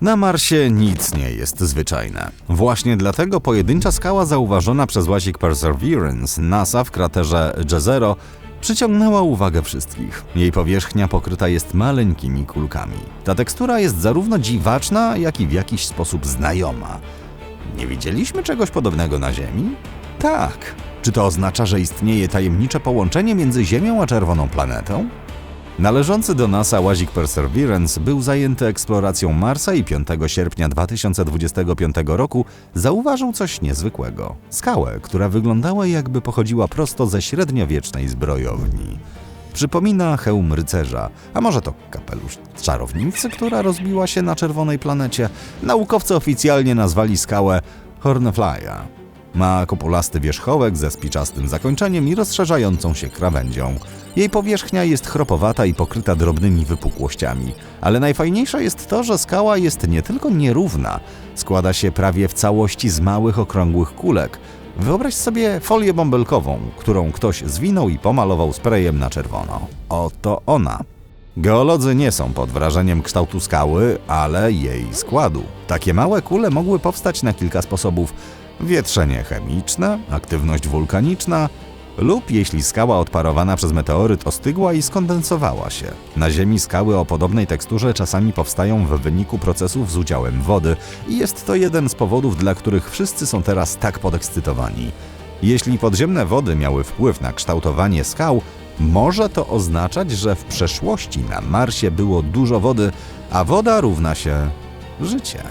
Na Marsie nic nie jest zwyczajne. Właśnie dlatego pojedyncza skała zauważona przez łazik Perseverance NASA w kraterze Jezero przyciągnęła uwagę wszystkich. Jej powierzchnia pokryta jest maleńkimi kulkami. Ta tekstura jest zarówno dziwaczna, jak i w jakiś sposób znajoma. Nie widzieliśmy czegoś podobnego na Ziemi? Tak. Czy to oznacza, że istnieje tajemnicze połączenie między Ziemią a czerwoną planetą? Należący do NASA łazik Perseverance był zajęty eksploracją Marsa i 5 sierpnia 2025 roku zauważył coś niezwykłego. Skałę, która wyglądała jakby pochodziła prosto ze średniowiecznej zbrojowni. Przypomina hełm rycerza, a może to kapelusz czarownicy, która rozbiła się na czerwonej planecie. Naukowcy oficjalnie nazwali skałę Hornfly'a. Ma kopulasty wierzchołek ze spiczastym zakończeniem i rozszerzającą się krawędzią. Jej powierzchnia jest chropowata i pokryta drobnymi wypukłościami. Ale najfajniejsze jest to, że skała jest nie tylko nierówna, składa się prawie w całości z małych, okrągłych kulek. Wyobraź sobie folię bąbelkową, którą ktoś zwinął i pomalował sprayem na czerwono. Oto ona. Geolodzy nie są pod wrażeniem kształtu skały, ale jej składu. Takie małe kule mogły powstać na kilka sposobów: wietrzenie chemiczne, aktywność wulkaniczna, lub jeśli skała odparowana przez meteoryt ostygła i skondensowała się. Na Ziemi skały o podobnej teksturze czasami powstają w wyniku procesów z udziałem wody i jest to jeden z powodów, dla których wszyscy są teraz tak podekscytowani. Jeśli podziemne wody miały wpływ na kształtowanie skał, może to oznaczać, że w przeszłości na Marsie było dużo wody, a woda równa się życie.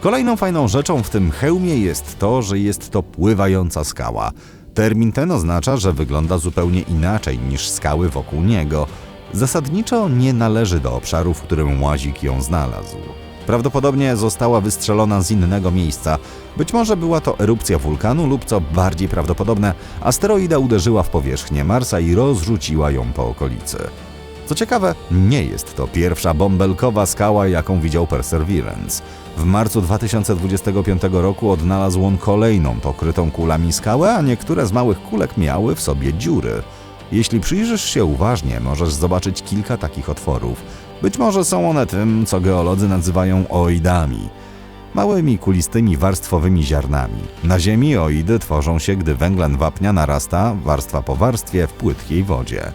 Kolejną fajną rzeczą w tym hełmie jest to, że jest to pływająca skała. Termin ten oznacza, że wygląda zupełnie inaczej niż skały wokół niego. Zasadniczo nie należy do obszaru, w którym łazik ją znalazł. Prawdopodobnie została wystrzelona z innego miejsca. Być może była to erupcja wulkanu lub co bardziej prawdopodobne, asteroida uderzyła w powierzchnię Marsa i rozrzuciła ją po okolicy. Co ciekawe, nie jest to pierwsza bąbelkowa skała, jaką widział Perseverance. W marcu 2025 roku odnalazł on kolejną pokrytą kulami skałę, a niektóre z małych kulek miały w sobie dziury. Jeśli przyjrzysz się uważnie, możesz zobaczyć kilka takich otworów. Być może są one tym, co geolodzy nazywają oidami. Małymi, kulistymi, warstwowymi ziarnami. Na Ziemi oidy tworzą się, gdy węglan wapnia narasta warstwa po warstwie w płytkiej wodzie.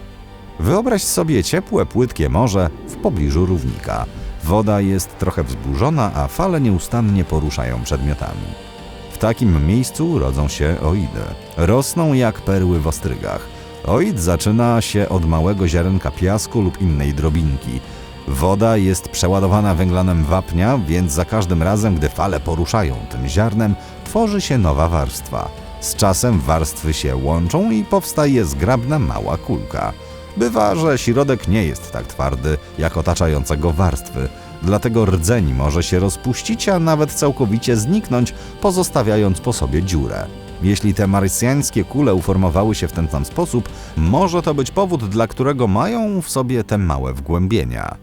Wyobraź sobie ciepłe, płytkie morze w pobliżu równika. Woda jest trochę wzburzona, a fale nieustannie poruszają przedmiotami. W takim miejscu rodzą się oidy. Rosną jak perły w ostrygach. Oid zaczyna się od małego ziarenka piasku lub innej drobinki. Woda jest przeładowana węglanem wapnia, więc za każdym razem, gdy fale poruszają tym ziarnem, tworzy się nowa warstwa. Z czasem warstwy się łączą i powstaje zgrabna mała kulka. Bywa, że środek nie jest tak twardy jak otaczające go warstwy, dlatego rdzeń może się rozpuścić, a nawet całkowicie zniknąć, pozostawiając po sobie dziurę. Jeśli te marsjańskie kule uformowały się w ten sam sposób, może to być powód, dla którego mają w sobie te małe wgłębienia.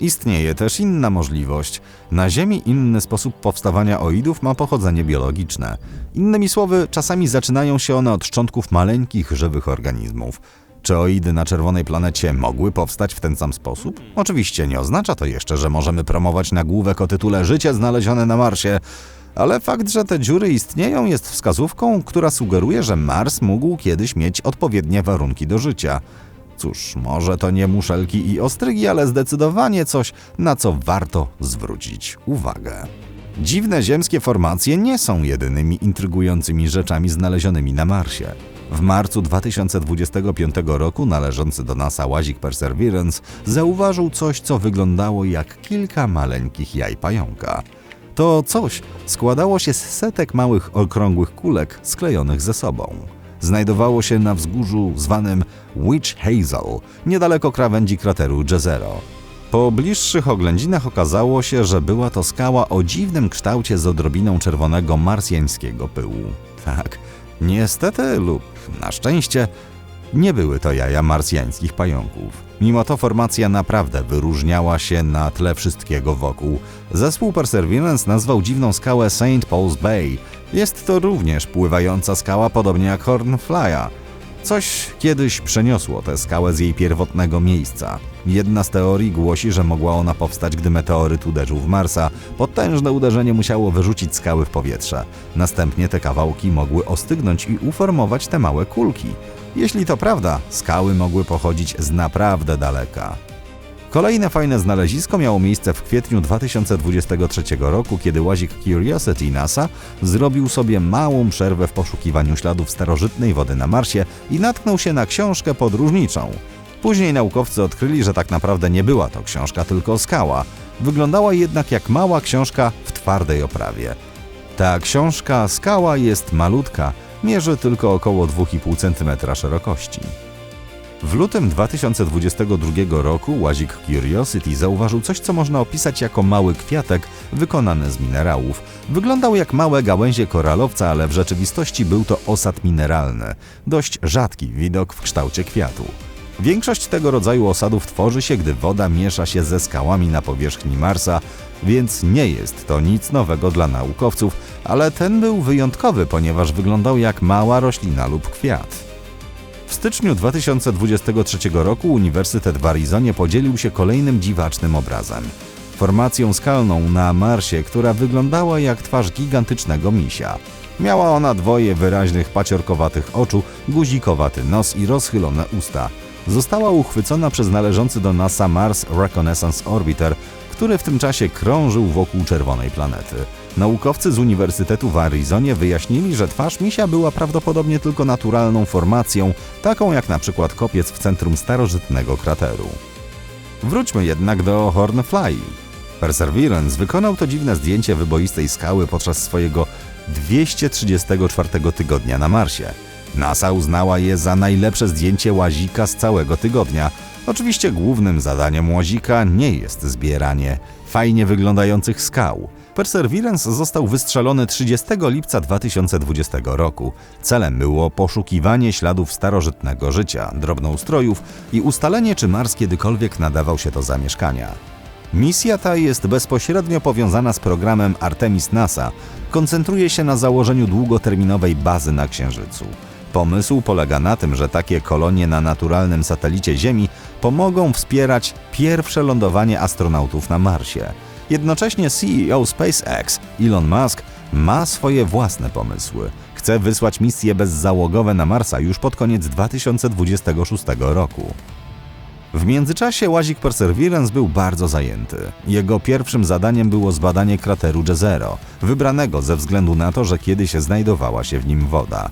Istnieje też inna możliwość. Na Ziemi inny sposób powstawania oidów ma pochodzenie biologiczne. Innymi słowy, czasami zaczynają się one od szczątków maleńkich żywych organizmów. Czy oidy na czerwonej planecie mogły powstać w ten sam sposób? Oczywiście nie oznacza to jeszcze, że możemy promować nagłówek o tytule Życie znalezione na Marsie, ale fakt, że te dziury istnieją, jest wskazówką, która sugeruje, że Mars mógł kiedyś mieć odpowiednie warunki do życia. Cóż, może to nie muszelki i ostrygi, ale zdecydowanie coś, na co warto zwrócić uwagę. Dziwne ziemskie formacje nie są jedynymi intrygującymi rzeczami znalezionymi na Marsie. W marcu 2025 roku należący do NASA łazik Perseverance zauważył coś, co wyglądało jak kilka maleńkich jaj pająka. To coś składało się z setek małych, okrągłych kulek sklejonych ze sobą. Znajdowało się na wzgórzu zwanym Witch Hazel, niedaleko krawędzi krateru Jezero. Po bliższych oględzinach okazało się, że była to skała o dziwnym kształcie z odrobiną czerwonego marsjańskiego pyłu. Tak, niestety lub na szczęście nie były to jaja marsjańskich pająków. Mimo to formacja naprawdę wyróżniała się na tle wszystkiego wokół. Zespół Perseverance nazwał dziwną skałę St. Paul's Bay. Jest to również pływająca skała, podobnie jak Hornfly'a. Coś kiedyś przeniosło tę skałę z jej pierwotnego miejsca. Jedna z teorii głosi, że mogła ona powstać, gdy meteoryt uderzył w Marsa. Potężne uderzenie musiało wyrzucić skały w powietrze. Następnie te kawałki mogły ostygnąć i uformować te małe kulki. Jeśli to prawda, skały mogły pochodzić z naprawdę daleka. Kolejne fajne znalezisko miało miejsce w kwietniu 2023 roku, kiedy łazik Curiosity NASA zrobił sobie małą przerwę w poszukiwaniu śladów starożytnej wody na Marsie i natknął się na książkę podróżniczą. Później naukowcy odkryli, że tak naprawdę nie była to książka, tylko skała. Wyglądała jednak jak mała książka w twardej oprawie. Ta książka skała jest malutka, mierzy tylko około 2,5 cm szerokości. W lutym 2022 roku łazik Curiosity zauważył coś, co można opisać jako mały kwiatek wykonany z minerałów. Wyglądał jak małe gałęzie koralowca, ale w rzeczywistości był to osad mineralny. Dość rzadki widok w kształcie kwiatu. Większość tego rodzaju osadów tworzy się, gdy woda miesza się ze skałami na powierzchni Marsa, więc nie jest to nic nowego dla naukowców, ale ten był wyjątkowy, ponieważ wyglądał jak mała roślina lub kwiat. W styczniu 2023 roku Uniwersytet w Arizonie podzielił się kolejnym dziwacznym obrazem. Formacją skalną na Marsie, która wyglądała jak twarz gigantycznego misia. Miała ona dwoje wyraźnych paciorkowatych oczu, guzikowaty nos i rozchylone usta. Została uchwycona przez należący do NASA Mars Reconnaissance Orbiter, który w tym czasie krążył wokół czerwonej planety. Naukowcy z Uniwersytetu w Arizonie wyjaśnili, że twarz misia była prawdopodobnie tylko naturalną formacją, taką jak na przykład kopiec w centrum starożytnego krateru. Wróćmy jednak do Hornfly. Perseverance wykonał to dziwne zdjęcie wyboistej skały podczas swojego 234 tygodnia na Marsie. NASA uznała je za najlepsze zdjęcie łazika z całego tygodnia. Oczywiście głównym zadaniem łazika nie jest zbieranie fajnie wyglądających skał. Perseverance został wystrzelony 30 lipca 2020 roku. Celem było poszukiwanie śladów starożytnego życia, drobnoustrojów i ustalenie, czy Mars kiedykolwiek nadawał się do zamieszkania. Misja ta jest bezpośrednio powiązana z programem Artemis NASA. Koncentruje się na założeniu długoterminowej bazy na Księżycu. Pomysł polega na tym, że takie kolonie na naturalnym satelicie Ziemi pomogą wspierać pierwsze lądowanie astronautów na Marsie. Jednocześnie CEO SpaceX, Elon Musk, ma swoje własne pomysły. Chce wysłać misje bezzałogowe na Marsa już pod koniec 2026 roku. W międzyczasie łazik Perseverance był bardzo zajęty. Jego pierwszym zadaniem było zbadanie krateru Jezero, wybranego ze względu na to, że kiedyś znajdowała się w nim woda.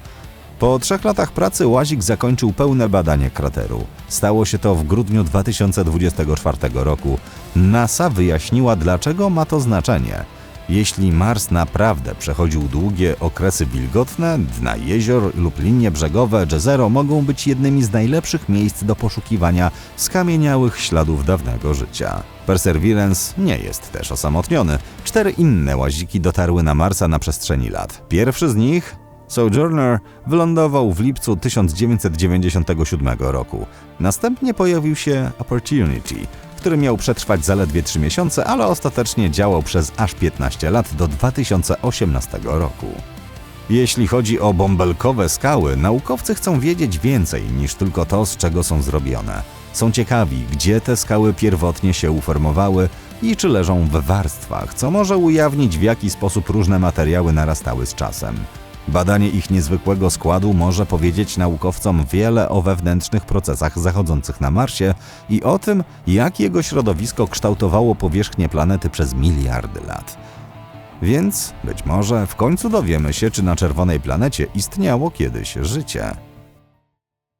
Po trzech latach pracy łazik zakończył pełne badanie krateru. Stało się to w grudniu 2024 roku. NASA wyjaśniła, dlaczego ma to znaczenie. Jeśli Mars naprawdę przechodził długie okresy wilgotne, dna jezior lub linie brzegowe Jezero mogą być jednymi z najlepszych miejsc do poszukiwania skamieniałych śladów dawnego życia. Perseverance nie jest też osamotniony. Cztery inne łaziki dotarły na Marsa na przestrzeni lat. Pierwszy z nich Sojourner wylądował w lipcu 1997 roku. Następnie pojawił się Opportunity, który miał przetrwać zaledwie 3 miesiące, ale ostatecznie działał przez aż 15 lat do 2018 roku. Jeśli chodzi o bąbelkowe skały, naukowcy chcą wiedzieć więcej niż tylko to, z czego są zrobione. Są ciekawi, gdzie te skały pierwotnie się uformowały i czy leżą w warstwach, co może ujawnić, w jaki sposób różne materiały narastały z czasem. Badanie ich niezwykłego składu może powiedzieć naukowcom wiele o wewnętrznych procesach zachodzących na Marsie i o tym, jak jego środowisko kształtowało powierzchnię planety przez miliardy lat. Więc być może w końcu dowiemy się, czy na czerwonej planecie istniało kiedyś życie.